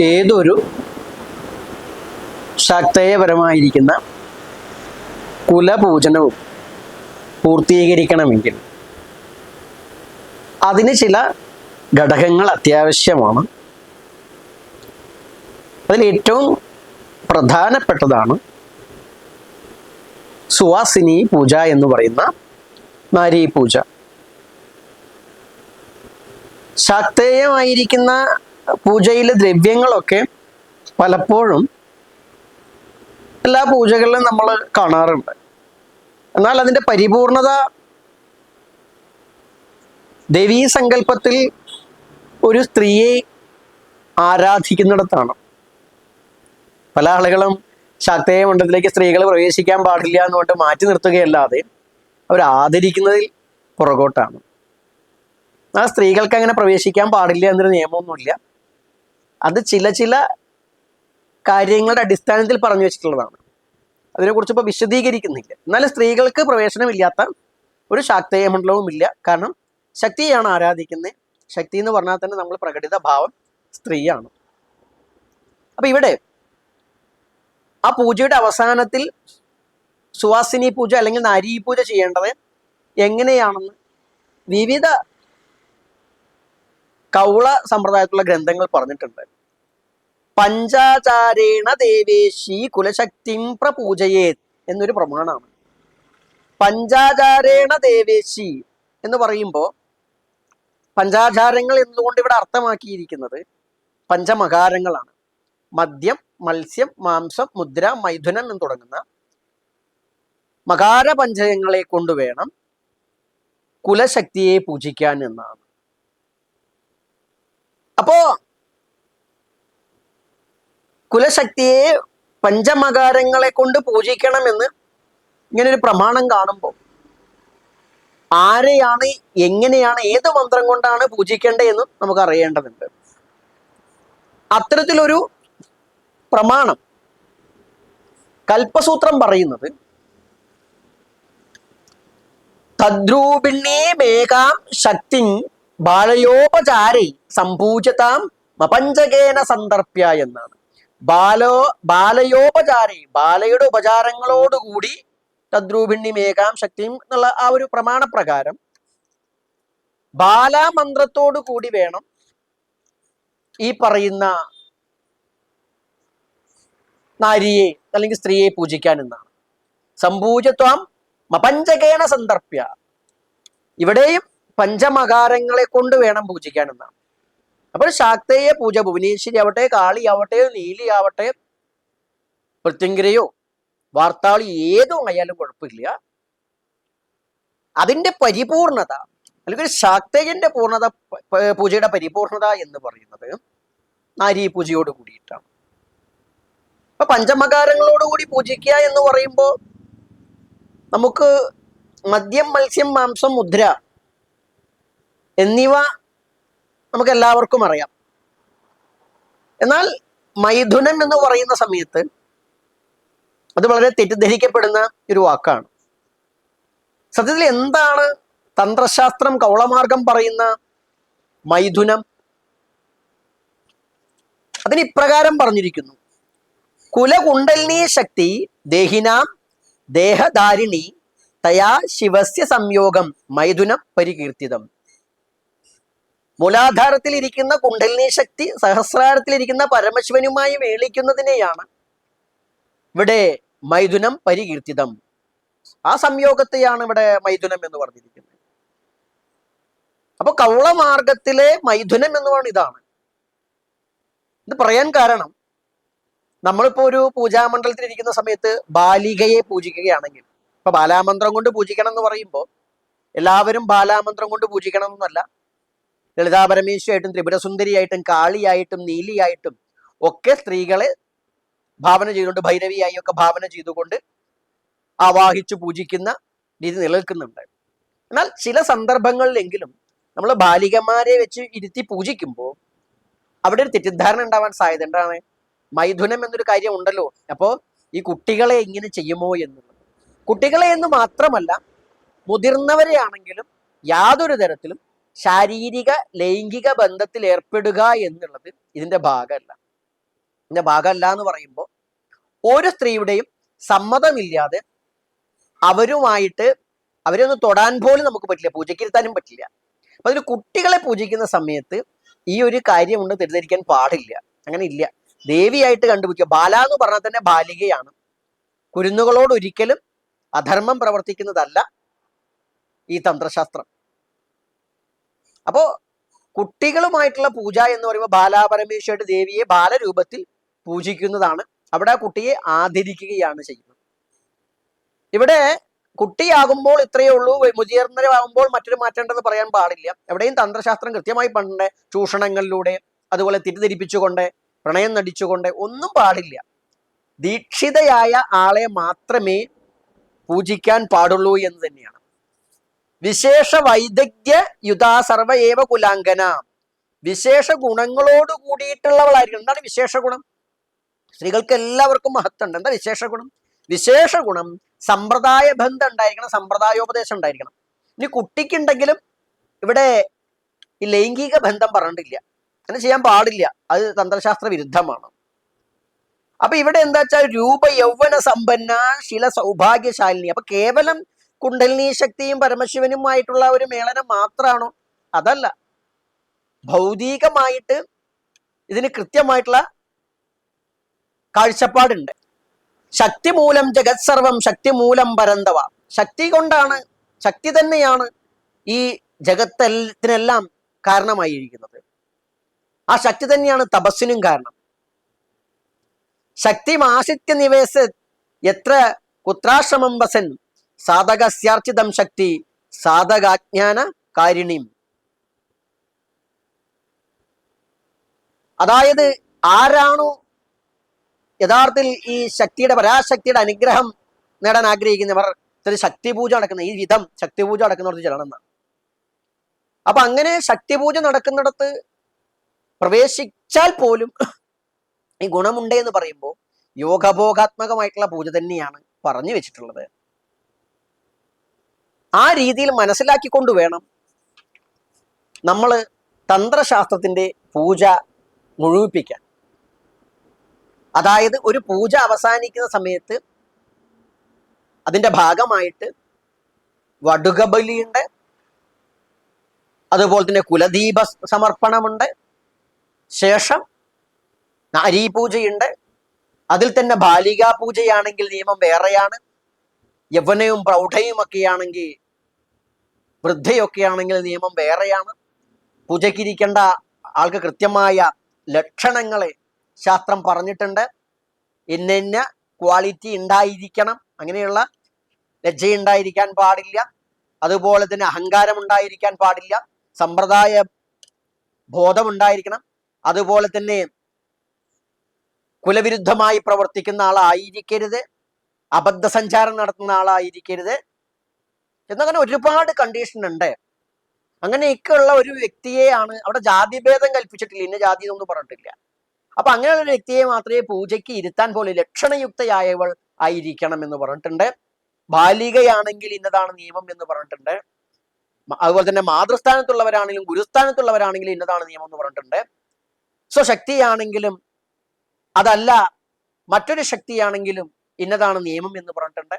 ഏതൊരു ശാക്തേയപരമായിരിക്കുന്ന കുലപൂജനവും പൂർത്തീകരിക്കണമെങ്കിൽ അതിന് ചില ഘടകങ്ങൾ അത്യാവശ്യമാണ്. അതിൽ ഏറ്റവും പ്രധാനപ്പെട്ടതാണ് സുവാസിനി പൂജ എന്ന് പറയുന്ന നാരീ പൂജ. ശാക്തേയമായിരിക്കുന്ന പൂജയിലെ ദ്രവ്യങ്ങളൊക്കെ പലപ്പോഴും എല്ലാ പൂജകളിലും നമ്മൾ കാണാറുണ്ട്. എന്നാൽ അതിന്റെ പരിപൂർണത ദേവീ സങ്കല്പത്തിൽ ഒരു സ്ത്രീയെ ആരാധിക്കുന്നിടത്താണ്. പല ആളുകളും ശാക്തേയ മണ്ഡലത്തിലേക്ക് സ്ത്രീകൾ പ്രവേശിക്കാൻ പാടില്ല എന്ന് എന്നുകൊണ്ട് മാറ്റി നിർത്തുകയല്ലാതെ അവർ ആദരിക്കുന്നതിൽ പുറകോട്ടാണ്. ആ സ്ത്രീകൾക്ക് അങ്ങനെ പ്രവേശിക്കാൻ പാടില്ല എന്നൊരു നിയമമൊന്നുമില്ല. അത് ചില ചില കാര്യങ്ങളുടെ അടിസ്ഥാനത്തിൽ പറഞ്ഞു വെച്ചിട്ടുള്ളതാണ്. അതിനെക്കുറിച്ച് ഇപ്പോൾ വിശദീകരിക്കുന്നില്ല. എന്നാലും സ്ത്രീകൾക്ക് പ്രവേശനമില്ലാത്ത ഒരു ശാക്തേയ മണ്ഡലവും ഇല്ല കാരണം ശക്തിയാണ് ആരാധിക്കുന്നത് ശക്തി എന്ന് പറഞ്ഞാൽ തന്നെ നമ്മൾ പ്രകടിത ഭാവം സ്ത്രീയാണ്. അപ്പം ഇവിടെ ആ പൂജയുടെ അവസാനത്തിൽ സുവാസിനി പൂജ അല്ലെങ്കിൽ നാരീ പൂജ ചെയ്യേണ്ടത് എങ്ങനെയാണെന്ന് വിവിധ കൗള സമ്പ്രദായത്തിലുള്ള ഗ്രന്ഥങ്ങൾ പറഞ്ഞിട്ടുണ്ട്. പഞ്ചാചാരേണ ദേവേശി കുലശക്തിം പ്രപൂജയേ എന്നൊരു പ്രമാണമാണ്. പഞ്ചാചാരേണ ദേവേശി എന്ന് പറയുമ്പോൾ പഞ്ചാചാരങ്ങൾ എന്നുകൊണ്ട് ഇവിടെ അർത്ഥമാക്കിയിരിക്കുന്നത്? പഞ്ചമകാരങ്ങളാണ്. മദ്യം മത്സ്യം മാംസം മുദ്ര മൈഥുനം എന്ന് തുടങ്ങുന്ന മകാര പഞ്ചകങ്ങളെ കൊണ്ടുവേണം കുലശക്തിയെ പൂജിക്കാൻ എന്നാണ്. അപ്പോ കുലശക്തിയെ പഞ്ചമകാരങ്ങളെ കൊണ്ട് പൂജിക്കണമെന്ന് ഇങ്ങനെ ഒരു പ്രമാണം കാണുമ്പോൾ ആരെയാണ് എങ്ങനെയാണ് ഏത് മന്ത്രം കൊണ്ടാണ് പൂജിക്കേണ്ടതെന്ന് നമുക്ക് അറിയേണ്ടതുണ്ട് അത്തരത്തിലൊരു പ്രമാണം കൽപ്പസൂത്രം പറയുന്നത് തദ്രൂപിണ്യേ മേഘാം ശക്തി ബാലയോപചാരൈ സംപൂജതാം മപഞ്ചകേന സന്ദർഭ്യ എന്നാണ്. ബാലോ ബാലയോപചാരൈ ബാലയുടെ ഉപചാരങ്ങളോടുകൂടി തദ്രൂപിണി മേഘാം ശക്തിയും എന്നുള്ള ആ ഒരു പ്രമാണപ്രകാരം ബാലാമന്ത്രത്തോടു കൂടി വേണം ഈ പറയുന്ന നാരിയെ അല്ലെങ്കിൽ സ്ത്രീയെ പൂജിക്കാൻ എന്നാണ്. സമ്പൂജത്വം മപഞ്ചകേന സന്ദർഭ്യ ഇവിടെയും പഞ്ചമകാരങ്ങളെ കൊണ്ട് വേണം പൂജിക്കാൻ എന്നാണ് അപ്പോൾ ശാക്തയെ പൂജ ഭുവനേശ്വരി ആവട്ടെ കാളി ആവട്ടെ നീലി ആവട്ടെ പ്രത്യങ്കരയോ വാർത്താളി ഏതോ ആയാലും കുഴപ്പമില്ല. അതിന്റെ പരിപൂർണത അല്ലെങ്കിൽ ശാക്തേയന്റെ പൂർണത പൂജയുടെ പരിപൂർണത എന്ന് പറയുന്നത് നാരീ പൂജയോട് കൂടിയിട്ടാണ്. അപ്പൊ പഞ്ചമകാരങ്ങളോടുകൂടി പൂജിക്കുക എന്ന് പറയുമ്പോൾ നമുക്ക് മദ്യം മത്സ്യം മാംസം മുദ്ര എന്നിവ നമുക്ക് എല്ലാവർക്കും അറിയാം. എന്നാൽ മൈഥുനം എന്ന് പറയുന്ന സമയത്ത് അത് വളരെ തെറ്റിദ്ധരിക്കപ്പെടുന്ന ഒരു വാക്കാണ്. സത്യത്തിൽ എന്താണ് തന്ത്രശാസ്ത്രം കൗളമാർഗം പറയുന്ന മൈഥുനം? അതിന് ഇപ്രകാരം പറഞ്ഞിരിക്കുന്നു കുലകുണ്ടലിനീ ശക്തി ദേഹിനാം ദേഹധാരിണി തയാ ശിവസ്യ സംയോഗം മൈഥുനം പരികീർത്തിതം. മൂലാധാരത്തിൽ ഇരിക്കുന്ന കുണ്ടലിനി ശക്തി സഹസ്രാരത്തിലിരിക്കുന്ന പരമശിവനുമായി മേളിക്കുന്നതിനെയാണ് ഇവിടെ മൈഥുനം പരികീർത്തിതം. ആ സംയോഗത്തെയാണ് ഇവിടെ മൈഥുനം എന്ന് പറഞ്ഞിരിക്കുന്നത്. അപ്പൊ കൗളമാർഗത്തിലെ മൈഥുനം എന്ന് പറഞ്ഞ ഇതാണ്. ഇത് പറയാൻ കാരണം നമ്മളിപ്പോ ഒരു പൂജാമണ്ഡലത്തിൽ ഇരിക്കുന്ന സമയത്ത് ബാലികയെ പൂജിക്കുകയാണെങ്കിൽ ഇപ്പൊ ബാലാമന്ത്രം കൊണ്ട് പൂജിക്കണം എന്ന് പറയുമ്പോൾ എല്ലാവരും ബാലാമന്ത്രം കൊണ്ട് പൂജിക്കണം എന്നല്ല ലളിതാ പരമേശ്വരായിട്ടും ത്രിപുരസുന്ദരിയായിട്ടും കാളിയായിട്ടും നീലിയായിട്ടും ഒക്കെ സ്ത്രീകളെ ഭാവന ചെയ്തുകൊണ്ട് ഭൈരവിയായി ഒക്കെ ഭാവന ചെയ്തുകൊണ്ട് ആവാഹിച്ചു പൂജിക്കുന്ന രീതി നിലനിൽക്കുന്നുണ്ട്. എന്നാൽ ചില സന്ദർഭങ്ങളിലെങ്കിലും നമ്മൾ ബാലികമാരെ വെച്ച് ഇരുത്തി പൂജിക്കുമ്പോൾ അവിടെ ഒരു തെറ്റിദ്ധാരണ ഉണ്ടാവാൻ സാധ്യത. എന്താണ്? മൈഥുനം എന്നൊരു കാര്യം ഉണ്ടല്ലോ. അപ്പോൾ ഈ കുട്ടികളെ ഇങ്ങനെ ചെയ്യുമോ എന്നുള്ളത്. കുട്ടികളെ എന്ന് മാത്രമല്ല മുതിർന്നവരെ ആണെങ്കിലും യാതൊരു തരത്തിലും ശാരീരിക ലൈംഗിക ബന്ധത്തിൽ ഏർപ്പെടുക എന്നുള്ളത് ഇതിന്റെ ഭാഗമല്ല. ഇതിന്റെ ഭാഗമല്ല എന്ന് പറയുമ്പോൾ ഓരോ സ്ത്രീയുടെയും സമ്മതമില്ലാതെ അവരുമായിട്ട് അവരെ ഒന്ന് തൊടാൻ പോലും നമുക്ക് പറ്റില്ല പൂജയ്ക്കിരുത്താനും പറ്റില്ല. അപ്പൊ അതിന് കുട്ടികളെ പൂജിക്കുന്ന സമയത്ത് ഈ ഒരു കാര്യമുണ്ട് തെറ്റിദ്ധരിക്കാൻ പാടില്ല. അങ്ങനെ ഇല്ല. ദേവിയായിട്ട് കണ്ടുപിടിക്കുക. ബാല എന്ന് പറഞ്ഞാൽ തന്നെ ബാലികയാണ്. കുരുന്നുകളോട് ഒരിക്കലും അധർമ്മം പ്രവർത്തിക്കുന്നതല്ല ഈ തന്ത്രശാസ്ത്രം. അപ്പോ കുട്ടികളുമായിട്ടുള്ള പൂജ എന്ന് പറയുമ്പോൾ ബാലാപരമേശ്വരയുടെ ദേവിയെ ബാലരൂപത്തിൽ പൂജിക്കുന്നതാണ്. അവിടെ ആ കുട്ടിയെ ആദരിക്കുകയാണ് ചെയ്യുന്നത്. ഇവിടെ കുട്ടിയാകുമ്പോൾ ഇത്രയേ ഉള്ളൂ മുതിർന്നവരാകുമ്പോൾ മറ്റൊരു മാറ്റേണ്ടത് പറയാൻ പാടില്ല. എവിടെയും തന്ത്രശാസ്ത്രം കൃത്യമായി പണ്ട് ചൂഷണങ്ങളിലൂടെ അതുപോലെ തെറ്റിദ്ധരിപ്പിച്ചുകൊണ്ട് പ്രണയം നടിച്ചുകൊണ്ട് ഒന്നും പാടില്ല. ദീക്ഷിതയായ ആളെ മാത്രമേ പൂജിക്കാൻ പാടുള്ളൂ എന്ന് തന്നെയാണ്. വിശേഷ വൈദഗ്ധ്യ യുധാ സർവയേവ കുലാങ്കന വിശേഷ ഗുണങ്ങളോട് കൂടിയിട്ടുള്ളവളായിരിക്കണം. എന്താണ് വിശേഷ ഗുണം സ്ത്രീകൾക്ക് എല്ലാവർക്കും മഹത്വമുണ്ട് എന്താ വിശേഷ ഗുണം വിശേഷ ഗുണം സമ്പ്രദായ ബന്ധം ഉണ്ടായിരിക്കണം സമ്പ്രദായോപദേശം ഉണ്ടായിരിക്കണം. ഇനി കുട്ടിക്കുണ്ടെങ്കിലും ഇവിടെ ഈ ലൈംഗിക ബന്ധം പറഞ്ഞിട്ടില്ല. അങ്ങനെ ചെയ്യാൻ പാടില്ല. അത് തന്ത്രശാസ്ത്ര വിരുദ്ധമാണ്. അപ്പൊ ഇവിടെ എന്താ വെച്ചാൽ രൂപ യൗവന സമ്പന്ന ശില സൗഭാഗ്യശാലിനി അപ്പൊ കേവലം കുണ്ടലിനി ശക്തിയും പരമശിവനുമായിട്ടുള്ള ഒരു മേളനം മാത്രമാണോ അതല്ല. ഭൗതികമായിട്ട് ഇതിന് കൃത്യമായിട്ടുള്ള കാഴ്ചപ്പാടുണ്ട്. ശക്തി മൂലം ജഗത് സർവം ശക്തി മൂലം പരന്തവ. ശക്തി കൊണ്ടാണ് ശക്തി തന്നെയാണ് ഈ ജഗത്തിനെല്ലാം കാരണമായിരിക്കുന്നത്. ആ ശക്തി തന്നെയാണ് തപസ്സിനും കാരണം. ശക്തി ആശിത്യ നിവേശ എത്ര കുത്രാശ്രമം വസൻ സാധകസ്യാർച്ചിതം ശക്തി സാധകാജ്ഞാന കാരിണിയും അതായത് ആരാണോ യഥാർത്ഥത്തിൽ ഈ ശക്തിയുടെ പരാശക്തിയുടെ അനുഗ്രഹം നേടാൻ ആഗ്രഹിക്കുന്നവർ ശക്തി പൂജ നടക്കുന്ന ഈ വിധം ശക്തി പൂജ നടക്കുന്നിടത്ത് ചെല്ലണം അപ്പൊ അങ്ങനെ ശക്തി പൂജ നടക്കുന്നിടത്ത് പ്രവേശിച്ചാൽ പോലും ഈ ഗുണമുണ്ട് എന്ന് പറയുമ്പോൾ യോഗഭോഗാത്മകമായിട്ടുള്ള പൂജ തന്നെയാണ് പറഞ്ഞു വെച്ചിട്ടുള്ളത്. ആ രീതിയിൽ മനസ്സിലാക്കിക്കൊണ്ട് വേണം നമ്മൾ തന്ത്രശാസ്ത്രത്തിന്റെ പൂജ മുഴുവിപ്പിക്കാൻ. അതായത് ഒരു പൂജ അവസാനിക്കുന്ന സമയത്ത് അതിന്റെ ഭാഗമായിട്ട് വടുകബലിയുണ്ട് അതുപോലെ തന്നെ കുലദീപ സമർപ്പണമുണ്ട് ശേഷം നാരീ പൂജയുണ്ട് അതിൽ തന്നെ ബാലികാ പൂജയാണെങ്കിൽ നിയമം വേറെയാണ്. യവനയും പ്രൗഢയും ഒക്കെയാണെങ്കിൽ വൃദ്ധയൊക്കെയാണെങ്കിൽ നിയമം വേറെയാണ്. പൂജയ്ക്കിരിക്കേണ്ട ആൾക്ക് കൃത്യമായ ലക്ഷണങ്ങളെ ശാസ്ത്രം പറഞ്ഞിട്ടുണ്ട്. ഇന്ന ഇന്ന ക്വാളിറ്റി ഉണ്ടായിരിക്കണം അങ്ങനെയുള്ള ലജ്ജയുണ്ടായിരിക്കാൻ പാടില്ല. അതുപോലെ തന്നെ അഹങ്കാരം ഉണ്ടായിരിക്കാൻ പാടില്ല. സമ്പ്രദായ ബോധം ഉണ്ടായിരിക്കണം അതുപോലെ തന്നെ കുലവിരുദ്ധമായി പ്രവർത്തിക്കുന്ന ആളായിരിക്കരുത്. അബദ്ധ സഞ്ചാരം നടത്തുന്ന ആളായിരിക്കരുത്. എന്നങ്ങനെ ഒരുപാട് കണ്ടീഷൻ ഉണ്ട്. അങ്ങനെയൊക്കെയുള്ള ഒരു വ്യക്തിയെയാണ് അവിടെ ജാതിഭേദം കൽപ്പിച്ചിട്ടില്ല ഇന്ന ജാതി എന്നൊന്നും പറഞ്ഞിട്ടില്ല. അപ്പൊ അങ്ങനെയുള്ള ഒരു വ്യക്തിയെ മാത്രമേ പൂജയ്ക്ക് ഇരുത്താൻ പോലും ലക്ഷണയുക്തയായവൾ ആയിരിക്കണം എന്ന് പറഞ്ഞിട്ടുണ്ട്. ബാലികയാണെങ്കിൽ ഇന്നതാണ് നിയമം എന്ന് പറഞ്ഞിട്ടുണ്ട്. അതുപോലെ തന്നെ മാതൃസ്ഥാനത്തുള്ളവരാണെങ്കിലും ഗുരുസ്ഥാനത്തുള്ളവരാണെങ്കിലും ഇന്നതാണ് നിയമം എന്ന് പറഞ്ഞിട്ടുണ്ട്. സ്വശക്തിയാണെങ്കിലും അതല്ല മറ്റൊരു ശക്തിയാണെങ്കിലും ഇന്നതാണ് നിയമം എന്ന് പറഞ്ഞിട്ടുണ്ട്.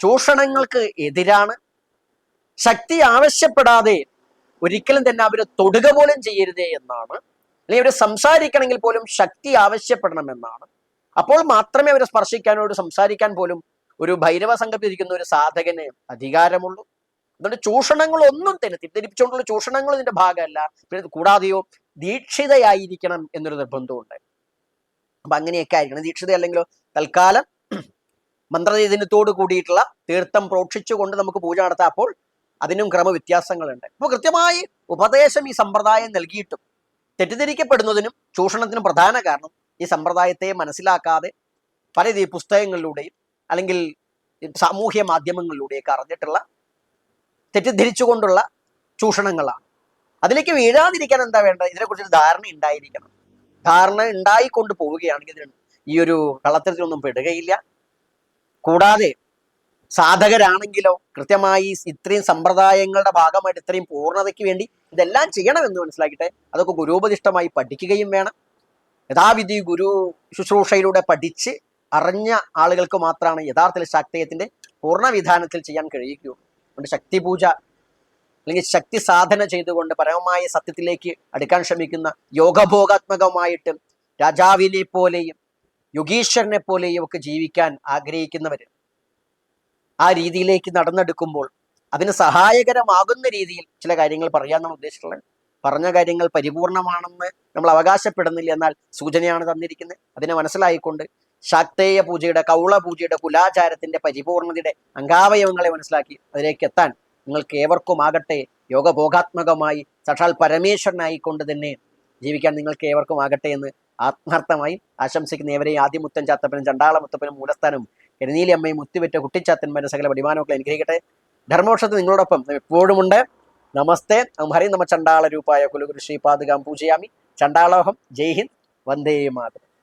ചൂഷണങ്ങൾക്ക് എതിരാണ്. ശക്തി ആവശ്യപ്പെടാതെ ഒരിക്കലും തന്നെ അവർ തൊടുക പോലും ചെയ്യരുതേ എന്നാണ്. അല്ലെങ്കിൽ അവർ സംസാരിക്കണമെങ്കിൽ പോലും ശക്തി ആവശ്യപ്പെടണമെന്നാണ്. അപ്പോൾ മാത്രമേ അവരെ സ്പർശിക്കാനോട് സംസാരിക്കാൻ പോലും ഒരു ഭൈരവ സംഘത്തിരിക്കുന്ന ഒരു സാധകന് അധികാരമുള്ളൂ. അതുകൊണ്ട് ചൂഷണങ്ങൾ ഒന്നും തന്നെ തെറ്റിദ്ധരിപ്പിച്ചുകൊണ്ടുള്ള ചൂഷണങ്ങൾ ഇതിന്റെ ഭാഗമല്ല. പിന്നെ കൂടാതെയോ ദീക്ഷിതയായിരിക്കണം എന്നൊരു നിർബന്ധമുണ്ട് അപ്പൊ അങ്ങനെയൊക്കെ ആയിരിക്കണം. ദീക്ഷിത അല്ലെങ്കിലോ തൽക്കാലം മന്ത്രചൈതന്യത്തോട് കൂടിയിട്ടുള്ള തീർത്ഥം പ്രോക്ഷിച്ചുകൊണ്ട് നമുക്ക് പൂജ നടത്താം അപ്പോൾ അതിനും ക്രമവ്യത്യാസങ്ങളുണ്ട്. അപ്പോൾ കൃത്യമായി ഉപദേശം ഈ സമ്പ്രദായം നൽകിയിട്ടും തെറ്റിദ്ധരിക്കപ്പെടുന്നതിനും ചൂഷണത്തിനും പ്രധാന കാരണം ഈ സമ്പ്രദായത്തെ മനസ്സിലാക്കാതെ പല ഈ പുസ്തകങ്ങളിലൂടെയും അല്ലെങ്കിൽ സാമൂഹ്യ മാധ്യമങ്ങളിലൂടെയൊക്കെ അറിഞ്ഞിട്ടുള്ള തെറ്റിദ്ധരിച്ചുകൊണ്ടുള്ള ചൂഷണങ്ങളാണ്. അതിലേക്ക് വീഴാതിരിക്കാൻ എന്താ വേണ്ടത്? ഇതിനെക്കുറിച്ചൊരു ധാരണ ഉണ്ടായിരിക്കണം ധാരണ ഉണ്ടായിക്കൊണ്ട് പോവുകയാണെങ്കിൽ ഇതിന് ഈ ഒരു കളത്തരത്തിലൊന്നും പെടുകയില്ല. കൂടാതെ സാധകരാണെങ്കിലോ കൃത്യമായി ഇത്രയും സമ്പ്രദായങ്ങളുടെ ഭാഗമായിട്ട് ഇത്രയും പൂർണതയ്ക്ക് വേണ്ടി ഇതെല്ലാം ചെയ്യണമെന്ന് മനസ്സിലാക്കിയിട്ട് അതൊക്കെ ഗുരുപദിഷ്ടമായി പഠിക്കുകയും വേണം. യഥാവിധി ഗുരു ശുശ്രൂഷയിലൂടെ പഠിച്ച് അറിഞ്ഞ ആളുകൾക്ക് മാത്രമാണ് യഥാർത്ഥത്തിൽ ശാക്തേയത്തിന്റെ പൂർണ വിധാനത്തിൽ ചെയ്യാൻ കഴിയുകയുള്ളൂ. അതുകൊണ്ട് ശക്തി പൂജ അല്ലെങ്കിൽ ശക്തി സാധന ചെയ്തുകൊണ്ട് പരമമായ സത്യത്തിലേക്ക് അടുക്കാൻ ശ്രമിക്കുന്ന യോഗഭോഗാത്മകമായിട്ടും രാജാവിനെ പോലെയും യോഗീശ്വരനെ പോലെയും ഒക്കെ ജീവിക്കാൻ ആഗ്രഹിക്കുന്നവർ. ആ രീതിയിലേക്ക് നടന്നെടുക്കുമ്പോൾ അതിന് സഹായകരമാകുന്ന രീതിയിൽ ചില കാര്യങ്ങൾ പറയാൻ നമ്മൾ ഉദ്ദേശിച്ചിട്ടുള്ളത്. പറഞ്ഞ കാര്യങ്ങൾ പരിപൂർണമാണെന്ന് നമ്മൾ അവകാശപ്പെടുന്നില്ല എന്നാൽ സൂചനയാണ് തന്നിരിക്കുന്നത്. അതിനെ മനസ്സിലായിക്കൊണ്ട് ശാക്തേയ പൂജയുടെ കൗള പൂജയുടെ കുലാചാരത്തിന്റെ പരിപൂർണതയുടെ അംഗാവയവങ്ങളെ മനസ്സിലാക്കി അതിലേക്ക് എത്താൻ നിങ്ങൾക്ക് ഏവർക്കും ആകട്ടെ യോഗഭോഗാത്മകമായി സക്ഷാൽ പരമേശ്വരനായിക്കൊണ്ട് തന്നെ ജീവിക്കാൻ നിങ്ങൾക്ക് ഏവർക്കും ആകട്ടെ എന്ന് ആത്മാർത്ഥമായി ആശംസിക്കുന്ന ഏവരെയും ആദ്യ മുത്തൻ ചാത്തപ്പനും ചണ്ടാള മുത്തപ്പനും മൂലസ്ഥാനും എരുനീലി അമ്മയും മുത്തുവിറ്റ കുട്ടിച്ചാത്തന്മാരും സകല പടിമാനമൊക്കെ അനുഗ്രഹിക്കട്ടെ. ധർമ്മവർഷത്തിൽ നിങ്ങളോടൊപ്പം എപ്പോഴുമുണ്ട്. നമസ്തേ. ഹരി നമ ചണ്ടാള രൂപായ കുലുഗുരു ശ്രീപാദുകാം പൂജയാമി. ചണ്ടാളോഹം. ജയ് ഹിന്ദ്. വന്ദേ മാതരം.